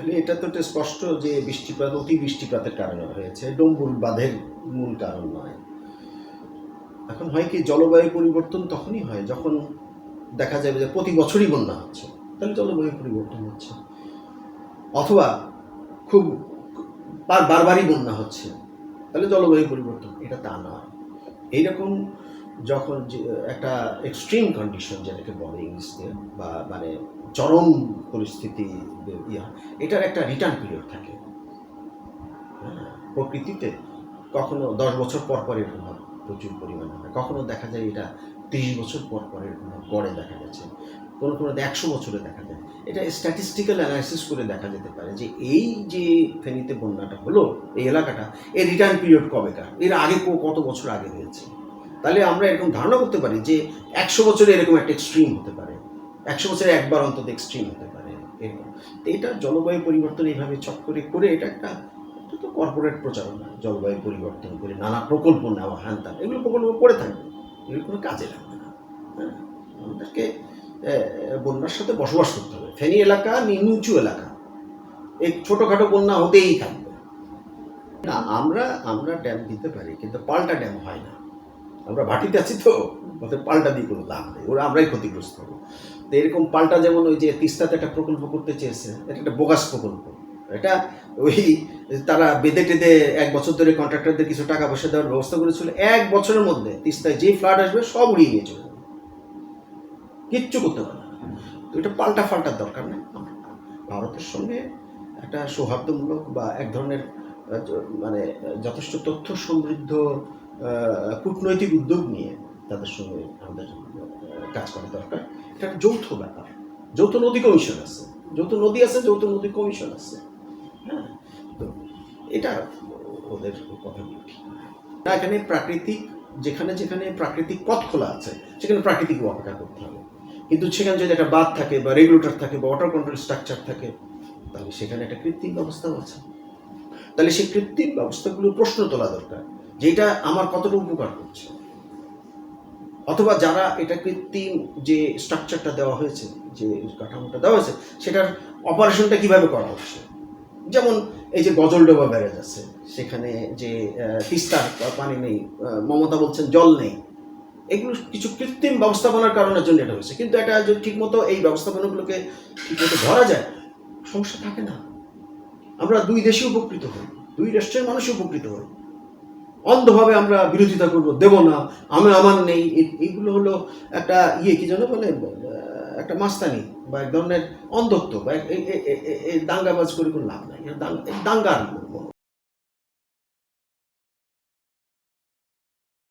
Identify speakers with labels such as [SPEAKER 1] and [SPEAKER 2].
[SPEAKER 1] তাহলে এটা তো একটা স্পষ্ট যে বৃষ্টিপাত অতি বৃষ্টিপাতের কারণে হয়েছে। ডম্বুল বাঁধের মূল কারণ নয়। এখন হয় কি, জলবায়ু পরিবর্তন তখনই হয় যখন দেখা যাবে যে প্রতি বছরই বন্যা হচ্ছে। তাহলে জলবায়ু পরিবর্তন হচ্ছে। অথবা খুব বারবারই বন্যা হচ্ছে। তাহলে জলবায়ু পরিবর্তন, এটা তা নয়। এইরকম যখন একটা এক্সট্রিম কন্ডিশন যেটাকে বলে ইংলিশে, বা মানে চরম পরিস্থিতি ইয়া এটার একটা রিটার্ন পিরিয়ড থাকে। হ্যাঁ, প্রকৃতিতে কখনো দশ বছর পর পর এরকম হয় প্রচুর পরিমাণে হয়। কখনো দেখা যায় এটা তিরিশ বছর পর পর এরকম হয়, গড়ে দেখা গেছে। কোনো কোনো একশো বছরে দেখা যায়। এটা স্ট্যাটিস্টিক্যাল অ্যানালাইসিস করে দেখা যেতে পারে যে এই যে ফেনীতে বন্যাটা হলো এই এলাকাটা এর রিটার্ন পিরিয়ড কবেকার এর আগে কত বছর আগে হয়েছে? তাহলে আমরা এরকম ধারণা করতে পারি যে একশো বছরে এরকম একটা এক্সট্রিম হতে পারে। একশো বছরে একবার অন্তত এক্সট্রিম হতে পারে, এরকম। তো এটা জলবায়ু পরিবর্তন এইভাবে চক্করে করে এটা একটা তো কর্পোরেট প্রচারণা, জলবায়ু পরিবর্তন করে নানা প্রকল্প নেওয়া, হ্যান এগুলো প্রকল্প করে থাকবে। এগুলো কোনো কাজে লাগবে না হ্যাঁ? আমাদেরকে বন্যার সাথে বসবাস করতে হবে। ফেনী এলাকা নিচু এলাকা। এই ছোটোখাটো বন্যা হতেই থাকবে। না, আমরা আমরা ড্যাম দিতে পারি, কিন্তু পাল্টা ড্যাম হয় না। আমরা ভাটিতে আছি তো ওদের পাল্টা দিয়ে কোনো লাভ নেই, ওরা আমরাই ক্ষতিগ্রস্ত হব। তো এরকম পাল্টা যেমন ওই যে তিস্তাতে একটা প্রকল্প করতে চেয়েছে, এটা একটা বোগাস প্রকল্প। এটা ওই তারা বেঁধে টেঁধে এক বছর ধরে কন্ট্রাক্টরদের কিছু টাকা পয়সা দেওয়ার ব্যবস্থা করেছিল, এক বছরের মধ্যে তিস্তায় যে ফ্লাড আসবে সব উড়িয়ে নিয়ে চলে কিচ্ছু করতে পারবে না। তো এটা পাল্টা ফাল্টার দরকার নেই। ভারতের সঙ্গে একটা সৌহার্দ্যমূলক বা এক ধরনের মানে যথেষ্ট তথ্য সমৃদ্ধ কূটনৈতিক উদ্যোগ নিয়ে তাদের সঙ্গে আমাদের কাজ করা দরকার। এটা একটা যৌথ ব্যাপার। যৌথ নদী কমিশন আছে। যৌথ নদী আছে, যৌথ নদী কমিশন আছে। হ্যাঁ? তো এটা ওদের কথা না। এখানে প্রাকৃতিক, যেখানে যেখানে প্রাকৃতিক পথ খোলা আছে, সেখানে প্রাকৃতিক অপেক্ষা করতে হবে। কিন্তু সেখানে যদি একটা বাঁধ থাকে বা রেগুলেটর থাকে বা ওয়াটার কন্ট্রোল স্ট্রাকচার থাকে, তাহলে সেখানে একটা কৃত্রিম ব্যবস্থাও আছে। তাহলে সেই কৃত্রিম ব্যবস্থাগুলো প্রশ্ন তোলা দরকার। যে এটা আমার কতটা উপকার করছে। অথবা যারা এটা কৃত্রিম যে স্ট্রাকচারটা দেওয়া হয়েছে, যে কাঠামোটা দেওয়া হয়েছে, সেটার অপারেশনটা কীভাবে করা হচ্ছে? যেমন এই যে গজলডোবা ব্যারেজ আছে, সেখানে যে তিস্তার পানি নেই মমতা বলছেন জল নেই, এগুলো কিছু কৃত্রিম ব্যবস্থাপনার কারণের জন্য এটা হয়েছে। কিন্তু এটা যদি ঠিকমতো এই ব্যবস্থাপনাগুলোকে ঠিকমতো ধরা যায়, সমস্যা থাকে না। আমরা দুই দেশে উপকৃত হই, দুই রাষ্ট্রের মানুষ উপকৃত হই। অন্ধভাবে আমরা বিরোধিতা করব, দেব না আমি আমার নেই এইগুলো হলো একটা ইয়ে কি যেন বলে একটা মাস্তানি বা এক ধরনের অন্ধত্ব বা দাঙ্গাবাজ করে কোনো লাভ নাই দাঙ্গা- দাঙ্গার